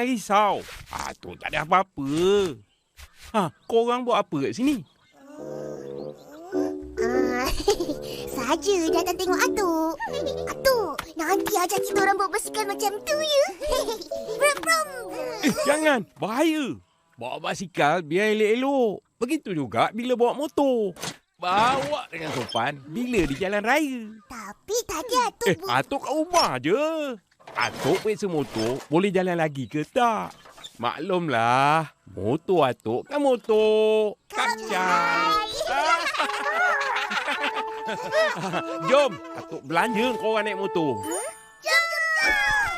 Jangan risau. Ah, tu tak ada apa-apa. Ha, korang buat apa kat sini? Ah, saja datang tengok Atuk. Atuk, nanti ajar kita orang buat basikal macam tu ya. Brum brum. Eh, jangan. Bahaya. Bawa basikal biar elok-elok. Begitu juga bila bawa motor. Bawa dengan sopan bila di jalan raya. Tapi tadi Atuk Eh, bu- Atuk kat rumah je. Atuk periksa motor, boleh jalan lagi ke tak? Maklumlah, motor Atuk kan motor kapcai. Jom, Atuk belanja kau orang naik motor. Jom, jom,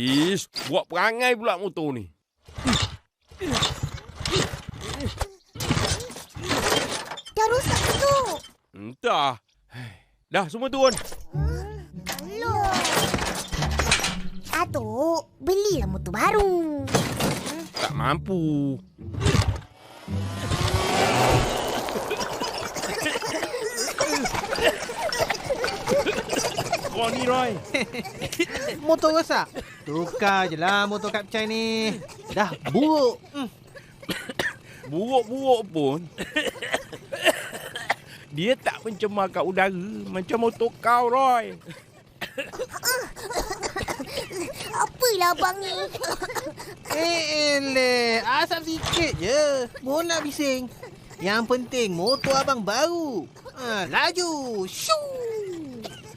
Ish, buat perangai pula motor ni. Dah rosak tu? Entah. Dah, semua turun. Loh. Atuk, belilah motor baru. Tak mampu. Kau ni, Roy. Motor rosak. Tukar je lah motor kapcai ni. Dah buruk. Hmm. Buruk-buruk pun. Dia tak mencemarkan udara macam motor kau, Roy. Apalah abang ni? Eh, eleh. Asap sikit je. Mohon nak bising. Yang penting motor abang baru. Ha, laju. Shoo.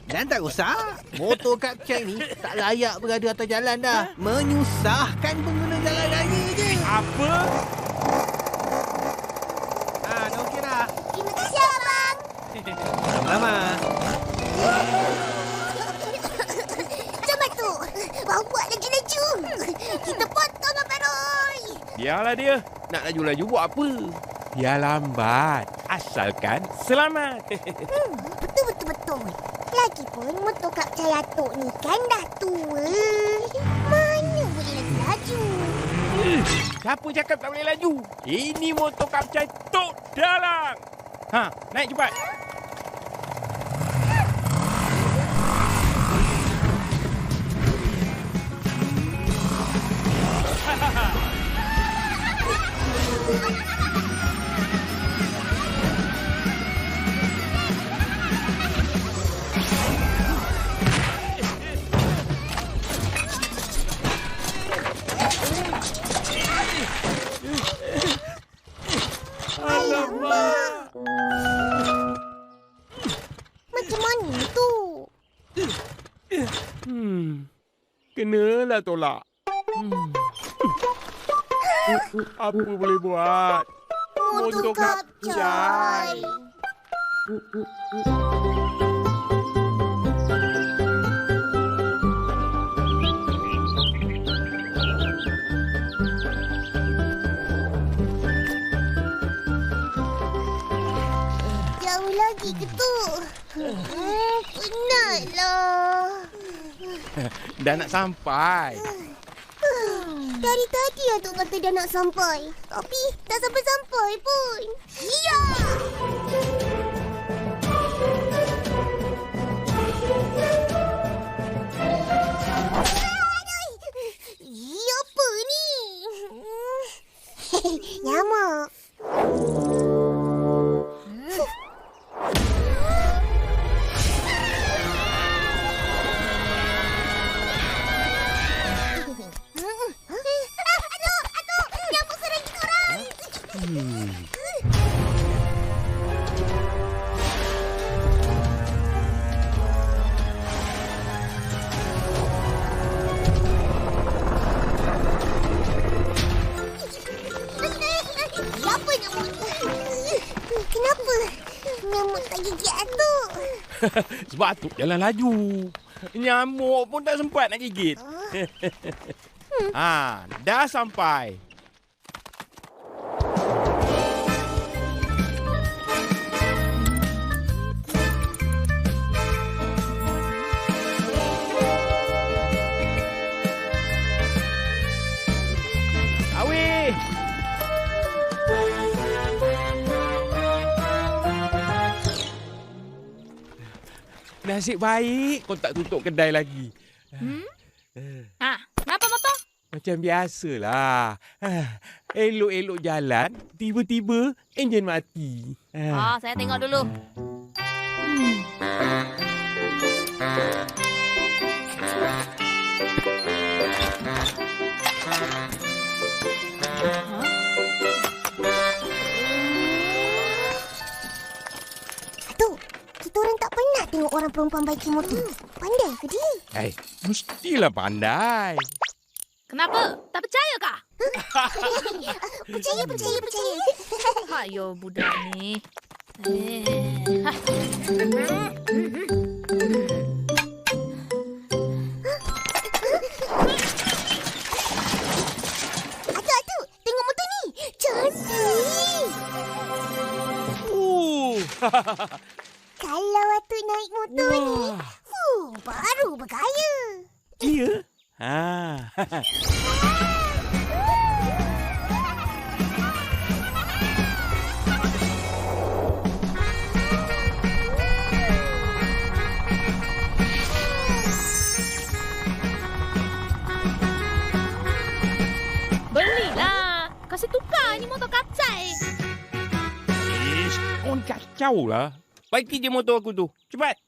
Dan tak rosak. Motor kapcai ni tak layak berada atas jalan dah. Menyusahkan pengguna jalan raya je. Apa? Ha, dah okey dah. Terima kasih abang. Lama. Jom Atuk. Bawa laju-laju. Kita potong Abang Roy. Biarlah dia. Nak laju-laju buat apa? Dia lambat. Asalkan selamat. Betul-betul-betul. Lagipun motor Kak Cahaya Atuk ni kan dah tua. Mana boleh laju-laju? Siapa cakap tak boleh laju? Ini motor kapcai Tok Dalang. Ha, naik cepat. Tolak. Hmm. Apa boleh buat? Motor Kak Cahaya. Jauh lagi ke tu? Hmm, penatlah. Dah nak sampai. Dari tadi Atuk kata dah nak sampai. Tapi tak sampai-sampai pun. Ya! Ya Sebab tu jalan laju. Nyamuk pun tak sempat nak gigit. ha, dah sampai. Nasib baik kau tak tutup kedai lagi. Hmm? Ha, kenapa motor? Macam biasalah. Ah, Elok-elok jalan, tiba-tiba enjin mati. Ah. Ah, saya tengok dulu. Atuk, kita orang tak pernah tengok orang perempuan baiki motor. Pandai ke dia? Hai, mestilah pandai. Kenapa? Tak percaya kah? Percaya, percaya, percaya. Hayo budak ni. Eh, ha. Atuk, atuk, tengok motor ni. Cantik. Uh. Kalau atuk naik motor ni, Wah. fuh, baru bergaya. Iya. Ha. Belilah. Kasih tukar ni motor kacai. Ish, ni kacau lah. Baiki je motor aku tu. Cepat.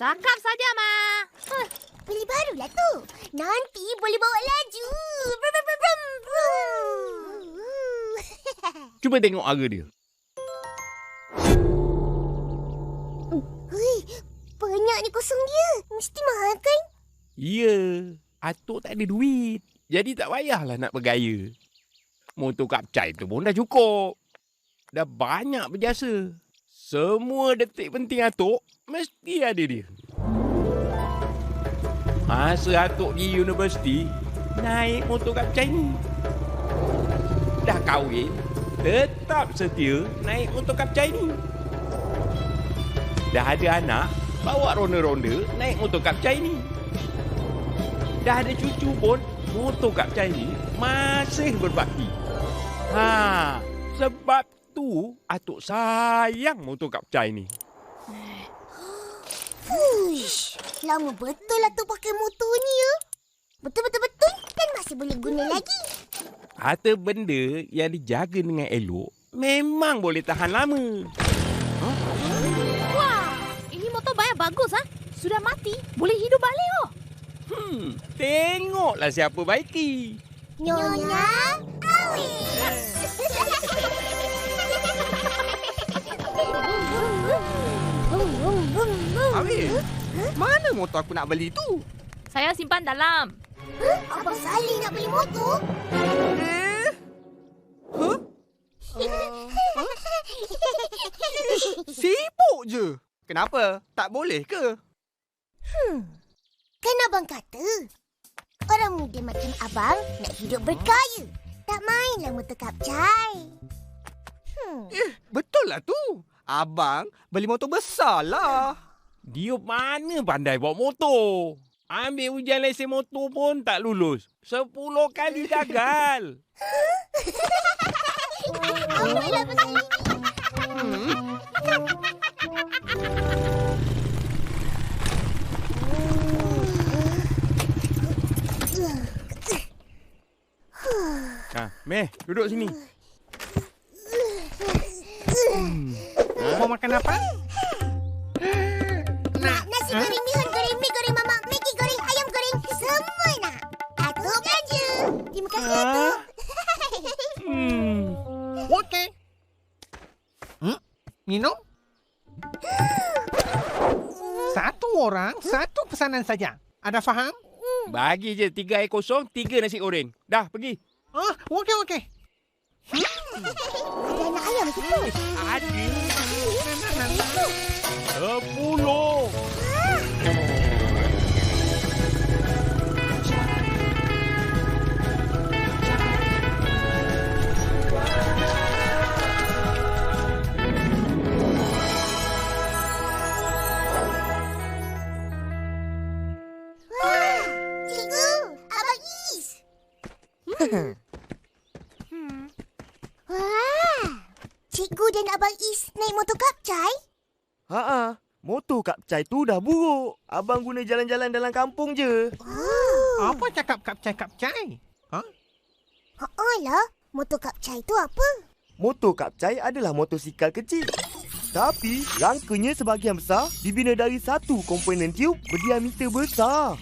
Cakap saja, Ma. Huh, Beli barulah tu. Nanti boleh bawa laju. Brum, brum, brum, brum, brum. Cuba tengok harga dia. Hui, banyak ni kosong dia. Mesti mahal kan? Ya. Atuk tak ada duit. Jadi tak payahlah nak bergaya. Motor kapcai tu pun dah cukup. Dah banyak berjasa. Semua detik penting Atuk mesti ada dia. Masa Atuk pergi universiti, naik motor kapcai ni. Dah kahwin, tetap setia naik motor kapcai ni. Dah ada anak, bawa ronda-ronda naik motor kapcai ni. Dah ada cucu pun, motor kapcai ni masih berbakti. Ha, sebab tu Atuk sayang motor kapcai ni. Fuish, lama betul lah tu pakai motor ni ya. Betul-betul-betul dan masih boleh guna lagi. Harta benda yang dijaga dengan elok memang boleh tahan lama. Wah, ini motor bayar bagus ah. Sudah mati, boleh hidup balik oh. Hmm, tengoklah siapa baiki. Nyonya Awi. Awil, mana motor aku nak beli tu? Saya simpan dalam. Abang Salih nak beli motor? Eh? Huh? Sibuk je. Kenapa? Tak boleh ke? Kan abang kata, orang muda macam abang nak hidup bergaya. Tak mainlah motor kapcai. Hmm. Eh, betul lah tu. Abang beli motor besar lah. Dia mana pandai bawa motor? Ambil ujian lesen motor pun tak lulus. Sepuluh kali gagal. Apalah pasal ini? Hmm. Ha, Meh, duduk sini. Mau makan apa? Nak nasi goreng bihun, goreng mie, goreng mamak, Maggi goreng, ayam goreng, semua nak. Atuk belanja. Terima kasih, Atuk. Hmm. Okey. Hmm? Minum? Satu orang, satu pesanan saja. Ada faham? Bagi je tiga air kosong, tiga nasi goreng. Dah, pergi. Ah, okey okey. Ada anak ayam situ. Ada. Sepuluh. Wah, cikgu, Abang Is. Wah, cikgu dan Abang Is naik motor kapcai? Ha Motor Kak Chai tu dah buruk. Abang guna jalan-jalan dalam kampung je. Apa cakap kapcai-kapcai? Alah, motor Kak Chai tu apa? Motor Kak Chai adalah motosikal kecil. Tapi rangkanya sebahagian besar dibina dari satu komponen tiub berdiameter besar.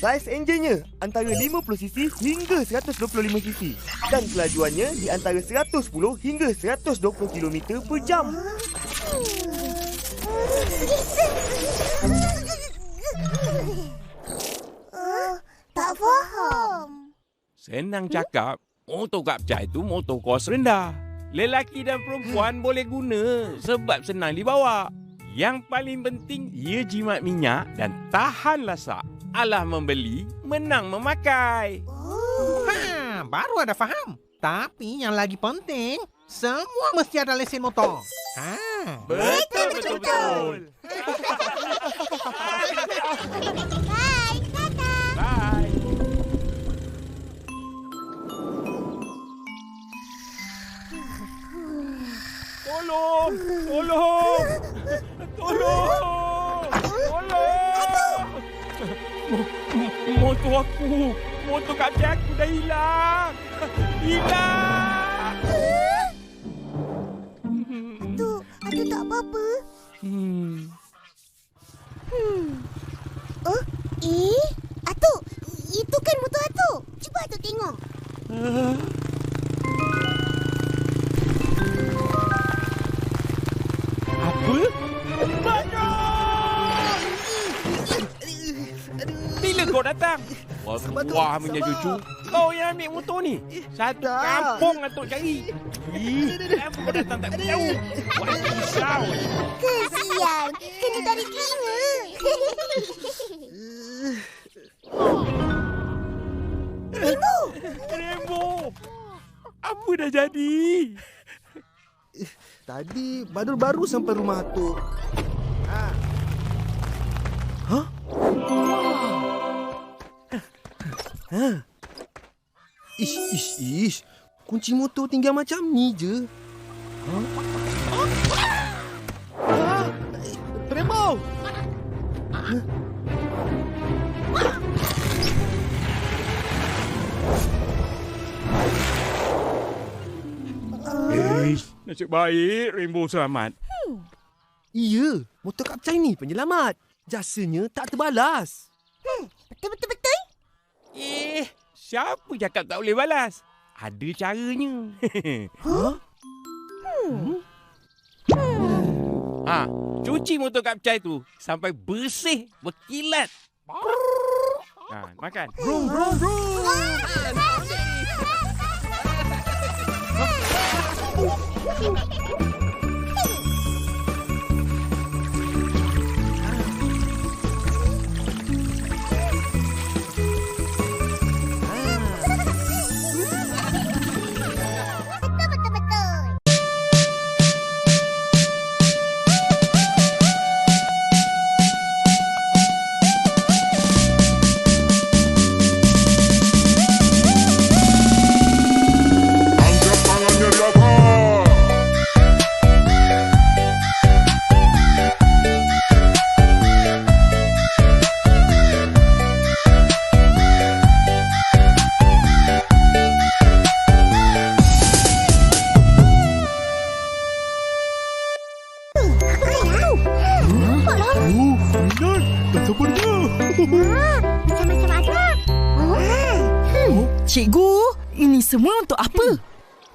Saiz enjinnya antara 50cc hingga 125cc dan kelajuannya di antara 110 hingga 120 km per jam. Uh, tak faham. Senang cakap, motor kapcai tu motor kos rendah. Lelaki dan perempuan boleh guna sebab senang dibawa. Yang paling penting, ia jimat minyak dan tahan lasak. Alah membeli, menang memakai. Ha, baru ada faham. Tapi yang lagi penting, semua mesti ada lesen motor. Ha. Betul, betul, betul. Bye, Tata. Bye. Tolong! Tolong! Tolong! Tolong! Mo- Motor aku! Motor kaca aku dah hilang! Hilang! Tu, Atuk tak apa-apa. Hmm. Oh, eh? Atuk, itu kan motor Atuk. Cuba Atuk tengok. Apa? Bila kau datang? Wah, punya cucu. Kau yang ambil motor ni. Satu Tak. kampung Atuk cari. Ih, kenapa kau datang tak tahu? Wah, risau. Kesian, kena tarik telinga. Ibu, Rembo. Apa dah jadi? Tadi Badul baru sampai rumah tu. Ha. Hah? Ha. Ish, ish, ish. Kunci motor tinggal macam ni je. Ha? Ha? Rembo! Eh, nasib baik Rainbow selamat. Iya, motor kapcai ni penyelamat. Jasanya tak terbalas. betul-betul-betul. Eh, siapa cakap tak boleh balas? Ada caranya. Ha? ha, cuci motor kapcai tu sampai bersih, berkilat. Ha, makan. Brum, brum, brum. Betul-betul-betul. Minan, dah sabarnya. macam-macam apa? Oh, Cikgu, ini semua untuk apa?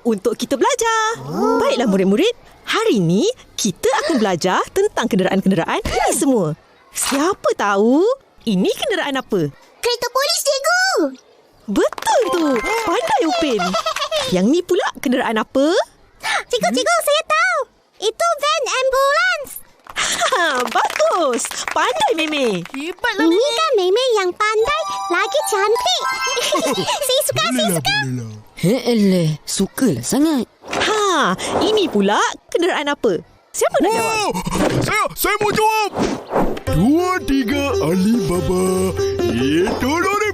Untuk kita belajar. Baiklah murid-murid, hari ini kita akan belajar tentang kenderaan-kenderaan ini semua. Siapa tahu ini kenderaan apa? kereta polis, cikgu. Betul tu. Pandai Upin. Yang ni pula kenderaan apa? Cikgu, cikgu, saya tahu. Itu van ambulans. Ha, bagus. Pandai Meme. Ini kan Meme yang pandai lagi cantik. saya suka, saya suka. He'elah, sukalah sangat. Ha, ini pula kenderaan apa? Siapa nak jawab? Oh, saya, saya mau jawab. Dua, tiga, Alibaba. Itu dari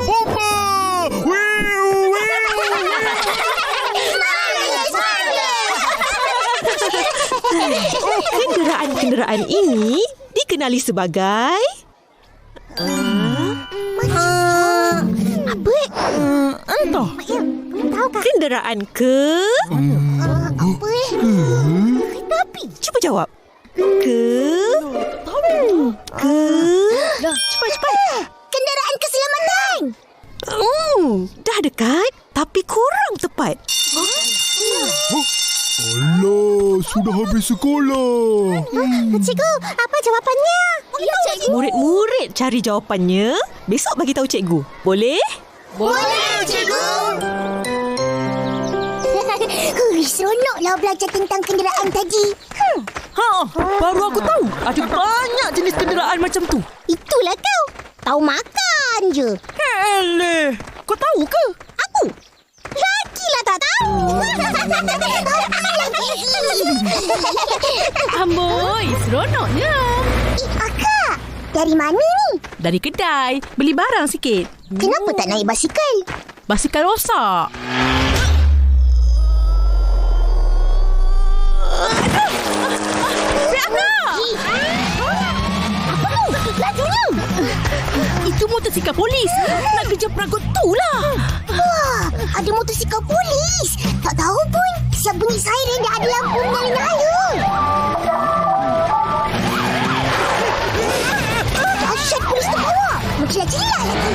Kenderaan-kenderaan ini dikenali sebagai Apa? entah. Ya, kenderaan ke? Apa? Eh? Kereta api. cuba jawab. Ke? Ke? Cepat cepat. Kenderaan keselamatan. hmm, dah dekat tapi kurang tepat Alah, sudah habis sekolah. Cikgu, apa jawapannya? Ya, cikgu. murid-murid cari jawapannya besok bagi tahu cikgu boleh Boleh, cikgu. Hui, seronoklah belajar tentang kenderaan tadi. Hmm, Ha, baru aku tahu ada banyak jenis kenderaan macam tu. itulah kau. Tahu makan je. Eleh, kau tahu ke? Aku? Lagilah tak tahu. Amboi, seronoknya. Eh, akak. Dari mana ni? Dari kedai, beli barang sikit. Kenapa tak naik basikal? Basikal rosak. Lajunya. Itu motosikal polis. Nak kejar peragut tu lah. Wah, ada motosikal polis. Tak tahu pun. Siap bunyi siren dah ada lampu menyala-nyala. Dahsyat polis terbawa. Menjilat-jilat lagi.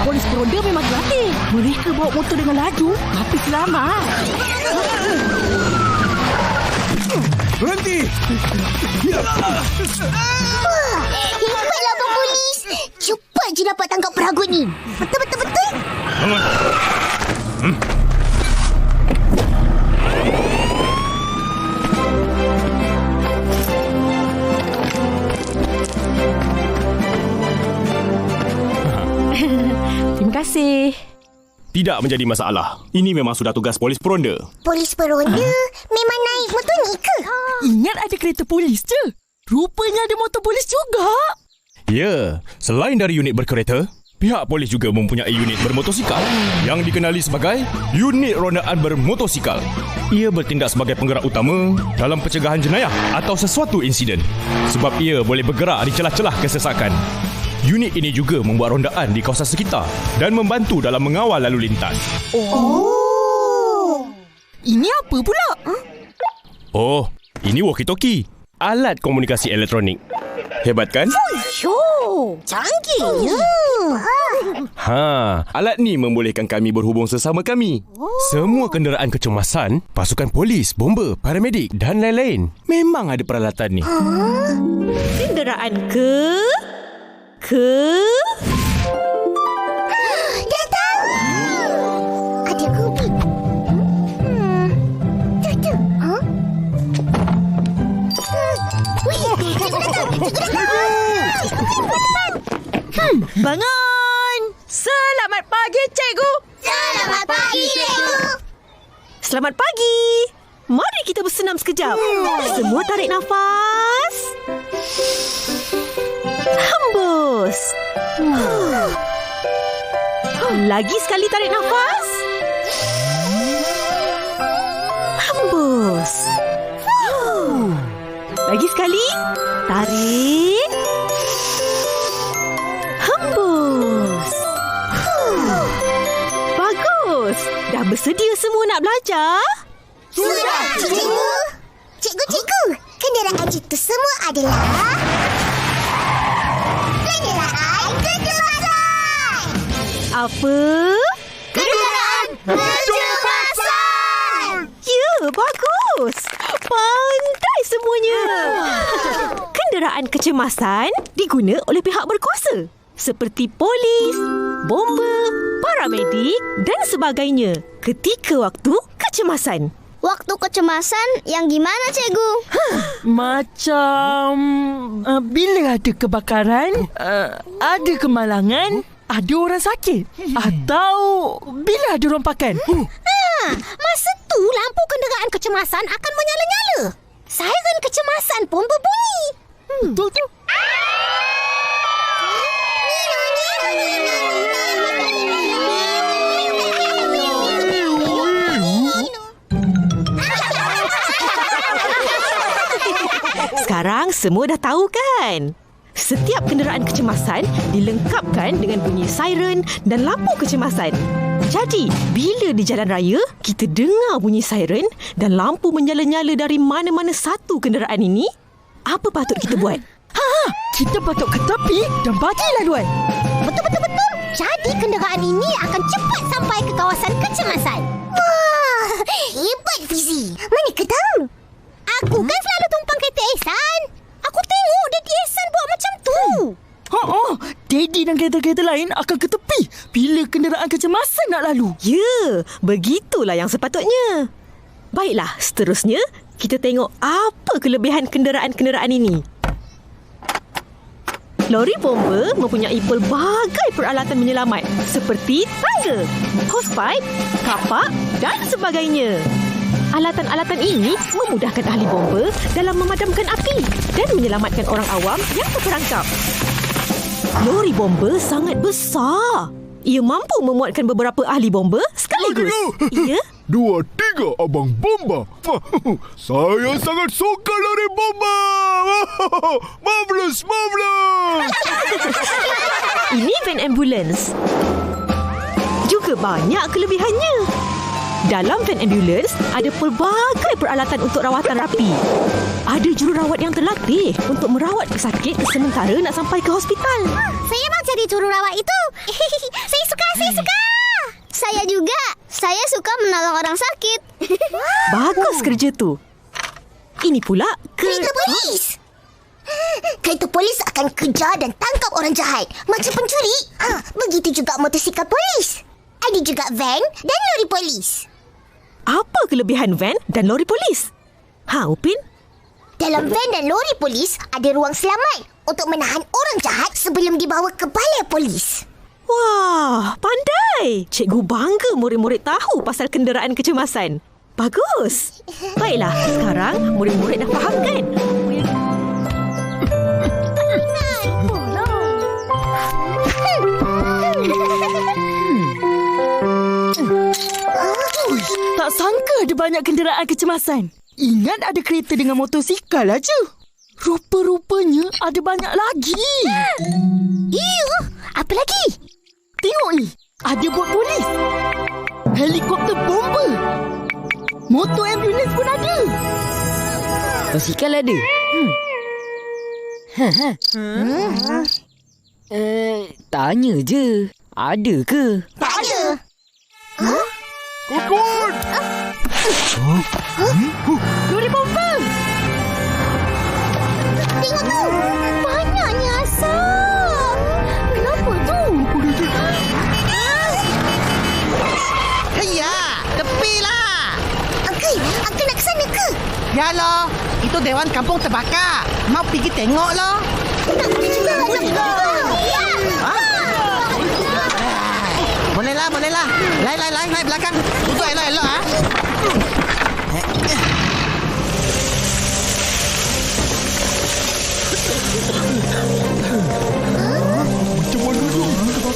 Polis peronda memang gratis. Mereka bawa motor dengan laju tapi selamat. Berhenti. dapat tangkap peragut ni. Betul-betul-betul. Terima kasih. Tidak menjadi masalah. Ini memang sudah tugas polis peronda. Polis peronda memang naik motor ni ke? Ingat ada kereta polis je. Rupanya ada motor polis juga. Ya, selain dari unit berkereta, pihak polis juga mempunyai unit bermotosikal yang dikenali sebagai unit rondaan bermotosikal. Ia bertindak sebagai penggerak utama dalam pencegahan jenayah atau sesuatu insiden sebab ia boleh bergerak di celah-celah kesesakan. Unit ini juga membuat rondaan di kawasan sekitar dan membantu dalam mengawal lalu lintas. Oh. Ini apa pula? Oh, ini walkie-talkie. Alat komunikasi elektronik. Hebat kan? Syuh, canggihnya. Ha, alat ni membolehkan kami berhubung sesama kami. Semua kenderaan kecemasan, pasukan polis, bomba, paramedik dan lain-lain. Memang ada peralatan ni. kenderaan ke ke bangun selamat pagi cikgu Selamat pagi, cikgu. Selamat pagi. Mari kita bersenam sekejap. Semua tarik nafas. Hembus. Lagi sekali tarik nafas. Hembus. Lagi sekali. Tarik. Bersedia semua nak belajar? Sudah, cikgu. Cikgu, cikgu. Kenderaan itu semua adalah... Kenderaan kecemasan. Apa? Kenderaan kecemasan. Ya, bagus. Pandai semuanya. Kenderaan kecemasan diguna oleh pihak berkuasa seperti polis, bomba, paramedik dan sebagainya ketika waktu kecemasan. Waktu kecemasan yang gimana, cikgu? Macam uh, bila ada kebakaran, uh, ada kemalangan, ada orang sakit atau bila ada rompakan. Ha, masa tu lampu kenderaan kecemasan akan menyala-nyala. Siren kecemasan pun berbunyi. Betul tu. Sekarang semua dah tahu kan? Setiap kenderaan kecemasan dilengkapkan dengan bunyi siren dan lampu kecemasan. Jadi, bila di jalan raya, kita dengar bunyi siren dan lampu menyala-nyala dari mana-mana satu kenderaan ini, apa patut kita buat? Ha, kita patut ke tepi dan bagi laluan. Betul-betul-betul. Jadi kenderaan ini akan cepat sampai ke kawasan kecemasan. Wah, hebat Fizi. Mana kau tahu? Aku kan selalu tumpang kereta Ehsan. Aku tengok Daddy Ehsan buat macam tu. Ha, oh, Daddy dan kereta-kereta lain akan ke tepi bila kenderaan kecemasan nak lalu. Ya, begitulah yang sepatutnya. Baiklah, seterusnya kita tengok apa kelebihan kenderaan-kenderaan ini. Lori bomba mempunyai pelbagai peralatan menyelamat seperti tangga, hosepipe, kapak dan sebagainya. Alatan-alatan ini memudahkan ahli bomba dalam memadamkan api dan menyelamatkan orang awam yang terperangkap. Lori bomba sangat besar. Ia mampu memuatkan beberapa ahli bomba sekaligus. Ya? Dua, tiga, Abang Bomba. Saya sangat suka lari bomba. Marvelous, marvelous. Ini van ambulans. Juga banyak kelebihannya. Dalam van ambulans ada pelbagai peralatan untuk rawatan rapi. Ada jururawat yang terlatih untuk merawat pesakit sementara nak sampai ke hospital. Saya mau jadi jururawat itu. saya suka, saya suka. Saya juga. Saya suka menolong orang sakit. Bagus kerja tu. Ini pula ke... Kereta polis. Kereta polis akan kejar dan tangkap orang jahat. Macam pencuri. Ha, begitu juga motosikal polis. Ada juga van dan lori polis. Apa kelebihan van dan lori polis? Ha, Upin? Dalam van dan lori polis ada ruang selamat untuk menahan orang jahat sebelum dibawa ke balai polis. Wah, pandai. Cikgu bangga murid-murid tahu pasal kenderaan kecemasan. Bagus. Baiklah, sekarang murid-murid dah faham kan? Tak sangka ada banyak kenderaan kecemasan. Ingat ada kereta dengan motosikal aja. Rupa-rupanya ada banyak lagi. Iyo, apa lagi? Tengok ni, ada bot polis. Helikopter bomba. Motor ambulans pun ada. Basikal ada. Hmm. Ha ha. Hmm. Eh, tanya je. Ada ke? Tak ada. Kukun. Lori bomba! Tengok tu. Ke? Ya loh, itu Dewan Kampung terbakar. Mau pergi tengok juga. Ya. Ha? Bolehlah, bolehlah. Lai, lai, lai, naik belakang. Duduk elok-elok ah.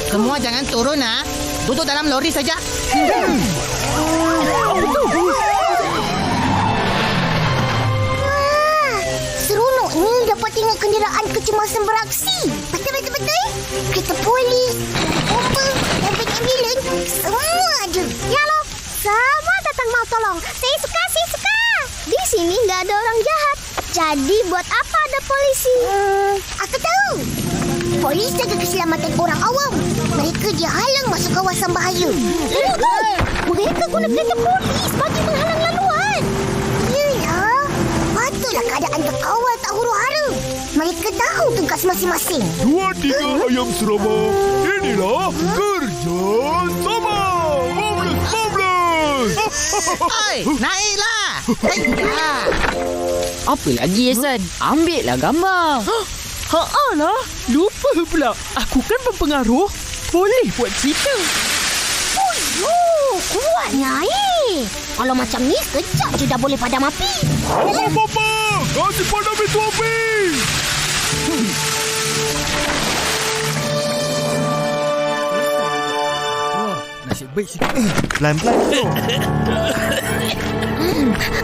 Semua jangan turun ah. Duduk dalam lori saja. Wah, kenderaan kecemasan beraksi. Betul, betul, betul. Kereta polis, bomba, mobil ambulans, semua ada. Ya loh, semua datang mau tolong. Saya suka, saya suka. Di sini nggak ada orang jahat. Jadi buat apa ada polisi? Hmm, aku tahu. Polis jaga keselamatan orang awam. Mereka dia halang masuk kawasan bahaya. Tengok tu. Mereka guna kereta polis bagi menghalang laluan. Yalah. Patutlah keadaan terkawal. Mereka tahu tugas masing-masing. Dua, tiga, ayam serama. Inilah kerja sama. Marvelous, marvelous. Oi, naiklah. Haya. Apa lagi, Ehsan? Ambil lah gambar. Ha lah, lupa pula. Aku kan berpengaruh. Boleh buat cerita. Oh, kuatnya eh. Kalau macam ni, sekejap je dah boleh padam api. Abang Bomba, kasih padam itu api. Baik sikit. Pelan-pelan. Eh,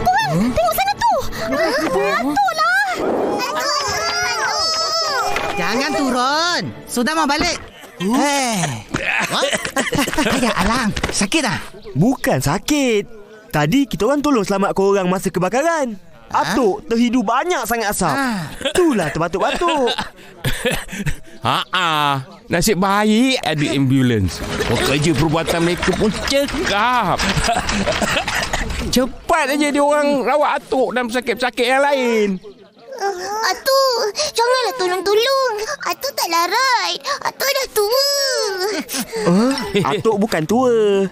Tuan, tengok sana tu. Hantulah. Ah, Jangan turun. Sudah mau balik. Hei. Eh. Ayah Alang, sakit tak? Bukan sakit. Tadi kita orang tolong selamat korang masa kebakaran. Atuk terhidu banyak sangat asap. Ah. Itulah terbatuk-batuk. Ha Nasib baik ada ambulans. Pekerja perbuatan mereka pun cekap. Cepat aja dia orang rawat atuk dan pesakit-pesakit yang lain. Atuk, janganlah tolong-tolong. Atuk tak larat. Atuk dah tua. Atuk bukan tua.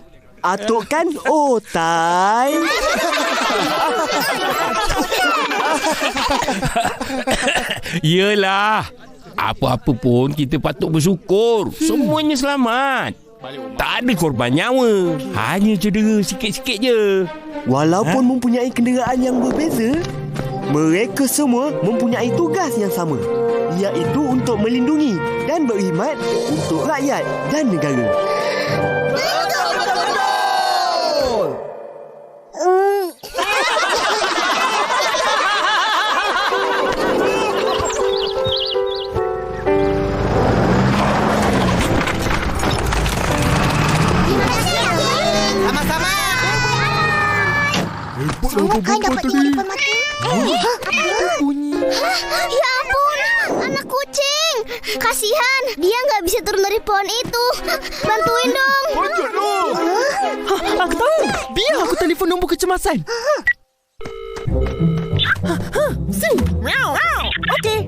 Atuk kan otai. Yelah. Apa-apa pun kita patut bersyukur. Semuanya selamat. Tak ada korban nyawa. Hanya cedera sikit-sikit je. Walaupun mempunyai kenderaan yang berbeza, mereka semua mempunyai tugas yang sama, iaitu untuk melindungi dan berkhidmat untuk rakyat dan negara. Semua kan dapat tengok depan mata. Eh, apa? Hah? Ya ampun, anak kucing. Kasihan, dia nggak bisa turun dari pohon itu. Bantuin dong. Ha, aku tahu. Biar aku telefon nombor kecemasan. Ha, ha, sing. Meow, meow. Okey.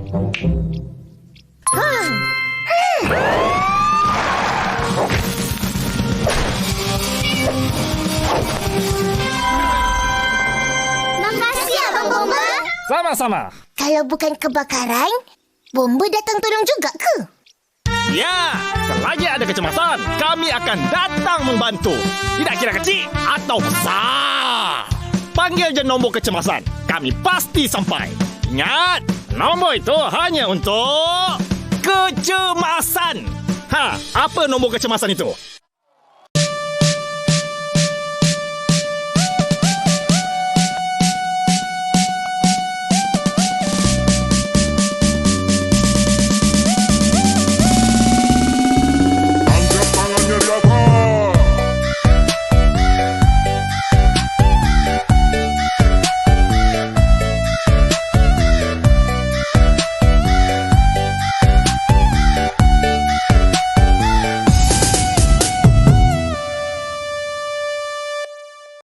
Sama-sama. Kalau bukan kebakaran, Bomba datang tolong juga ke? Ya, selagi ada kecemasan, kami akan datang membantu. Tidak kira kecil atau besar. Panggil je nombor kecemasan. Kami pasti sampai. Ingat, nombor itu hanya untuk kecemasan. Ha, apa nombor kecemasan itu?